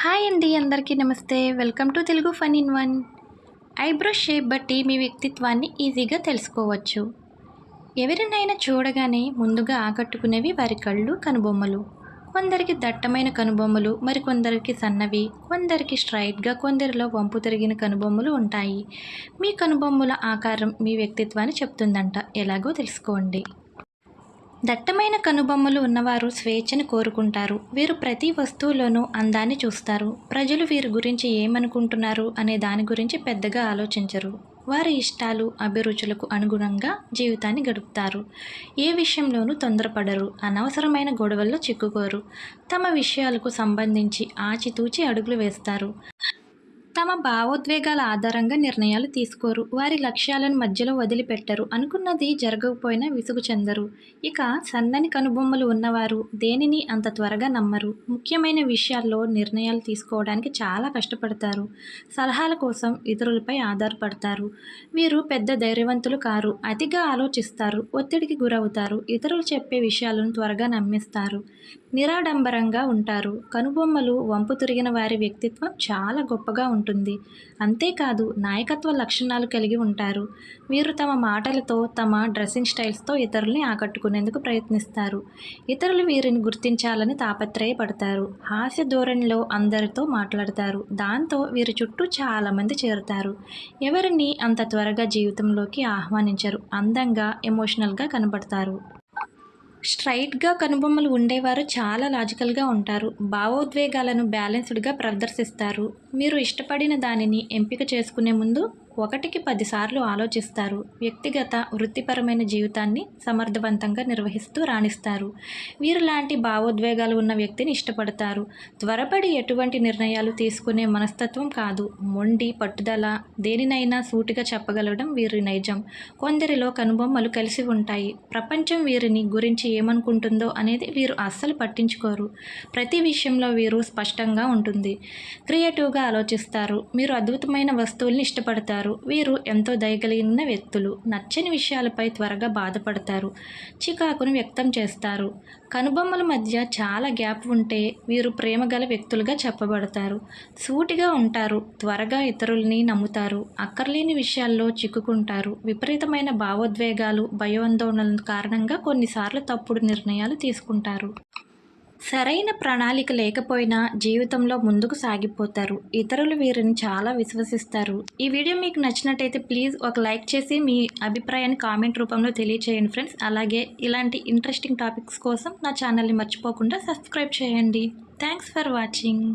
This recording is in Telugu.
హాయ్ అండి అందరికీ నమస్తే. Welcome to Telugu fun in one. Eyebrow shape బట్టి మీ వ్యక్తిత్వాన్ని ఈజీగా తెలుసుకోవచ్చు. ఎవరినైనా చూడగానే ముందుగా ఆకట్టుకునేవి వారి కళ్ళు కనుబొమ్మలు. కొందరికి దట్టమైన కనుబొమ్మలు మరికొందరికి సన్నవి కొందరికి స్ట్రైట్గా కొందరిలో వంపు తిరిగిన కనుబొమ్మలు ఉంటాయి. మీ కనుబొమ్మల ఆకారం మీ వ్యక్తిత్వాన్ని చెప్తుందంట. ఎలాగో తెలుసుకోండి. దట్టమైన కనుబొమ్మలు ఉన్నవారు స్వేచ్ఛను కోరుకుంటారు. వీరు ప్రతి వస్తువులోనూ అందాన్ని చూస్తారు. ప్రజలు వీరి గురించి ఏమనుకుంటున్నారు అనే దాని గురించి పెద్దగా ఆలోచించరు. వారి ఇష్టాలు అభిరుచులకు అనుగుణంగా జీవితాన్ని గడుపుతారు. ఏ విషయంలోనూ తొందరపడరు. అనవసరమైన గొడవల్లో చిక్కుకోరు. తమ విషయాలకు సంబంధించి ఆచితూచి అడుగులు వేస్తారు. తమ భావోద్వేగాల ఆధారంగా నిర్ణయాలు తీసుకోరు. వారి లక్ష్యాలను మధ్యలో వదిలిపెట్టరు. అనుకున్నది జరగకపోయినా విసుగు చెందరు. ఇక సన్నని కనుబొమ్మలు ఉన్నవారు దేనిని అంత త్వరగా నమ్మరు. ముఖ్యమైన విషయాల్లో నిర్ణయాలు తీసుకోవడానికి చాలా కష్టపడతారు. సలహాల కోసం ఇతరులపై ఆధారపడతారు. వీరు పెద్ద ధైర్యవంతులు కారు. అతిగా ఆలోచిస్తారు. ఒత్తిడికి గురవుతారు. ఇతరులు చెప్పే విషయాలను త్వరగా నమ్మిస్తారు. నిరాడంబరంగా ఉంటారు. కనుబొమ్మలు వంపు తిరిగిన వారి వ్యక్తిత్వం చాలా గొప్పగా ఉంటుంది. అంతేకాదు నాయకత్వ లక్షణాలు కలిగి ఉంటారు. వీరు తమ మాటలతో తమ డ్రెస్సింగ్ స్టైల్స్తో ఇతరుల్ని ఆకట్టుకునేందుకు ప్రయత్నిస్తారు. ఇతరులు వీరిని గుర్తించాలని తాపత్రయపడతారు. హాస్య ధోరణిలో అందరితో మాట్లాడతారు. దాంతో వీరి చుట్టూ చాలామంది చేరుతారు. ఎవరిని అంత త్వరగా జీవితంలోకి ఆహ్వానించరు. అందంగా ఎమోషనల్గా కనబడతారు. స్ట్రైట్గా కనుబొమ్మలు ఉండేవారు చాలా లాజికల్గా ఉంటారు. భావోద్వేగాలను బ్యాలెన్స్డ్గా ప్రదర్శిస్తారు. మీరు ఇష్టపడిన దానిని ఎంపిక చేసుకునే ముందు ఒకటికి పదిసార్లు ఆలోచిస్తారు. వ్యక్తిగత వృత్తిపరమైన జీవితాన్ని సమర్థవంతంగా నిర్వహిస్తూ రాణిస్తారు. వీరు లాంటి భావోద్వేగాలు ఉన్న వ్యక్తిని ఇష్టపడతారు. త్వరపడి ఎటువంటి నిర్ణయాలు తీసుకునే మనస్తత్వం కాదు. మొండి పట్టుదల దేనినైనా సూటిగా చెప్పగలగడం వీరి నైజం. కొందరిలో కనుబొమ్మలు కలిసి ఉంటాయి. ప్రపంచం వీరిని గురించి ఏమనుకుంటుందో అనేది వీరు అస్సలు పట్టించుకోరు. ప్రతి విషయంలో వీరు స్పష్టంగా ఉంటుంది. క్రియేటివ్గా ఆలోచిస్తారు. మీరు అద్భుతమైన వస్తువుల్ని ఇష్టపడతారు. వీరు ఎంతో దయగలిగిన వ్యక్తులు. నచ్చని విషయాలపై త్వరగా బాధపడతారు. చికాకును వ్యక్తం చేస్తారు. కనుబొమ్మల మధ్య చాలా గ్యాప్ ఉంటే వీరు ప్రేమగల వ్యక్తులుగా చెప్పబడతారు. సూటిగా ఉంటారు. త్వరగా ఇతరుల్ని నమ్ముతారు. అక్కర్లేని విషయాల్లో చిక్కుకుంటారు. విపరీతమైన భావోద్వేగాలు భయోందోళనల కారణంగా కొన్నిసార్లు తప్పుడు నిర్ణయాలు తీసుకుంటారు. సరైన ప్రణాళిక లేకపోయినా జీవితంలో ముందుకు సాగిపోతారు. ఇతరులు వీరిని చాలా విశ్వసిస్తారు. ఈ వీడియో మీకు నచ్చినట్టయితే ప్లీజ్ ఒక లైక్ చేసి మీ అభిప్రాయాన్ని కామెంట్ రూపంలో తెలియచేయండి ఫ్రెండ్స్. అలాగే ఇలాంటి ఇంట్రెస్టింగ్ టాపిక్స్ కోసం నా ఛానల్ని మర్చిపోకుండా సబ్స్క్రైబ్ చేయండి. Thanks for watching.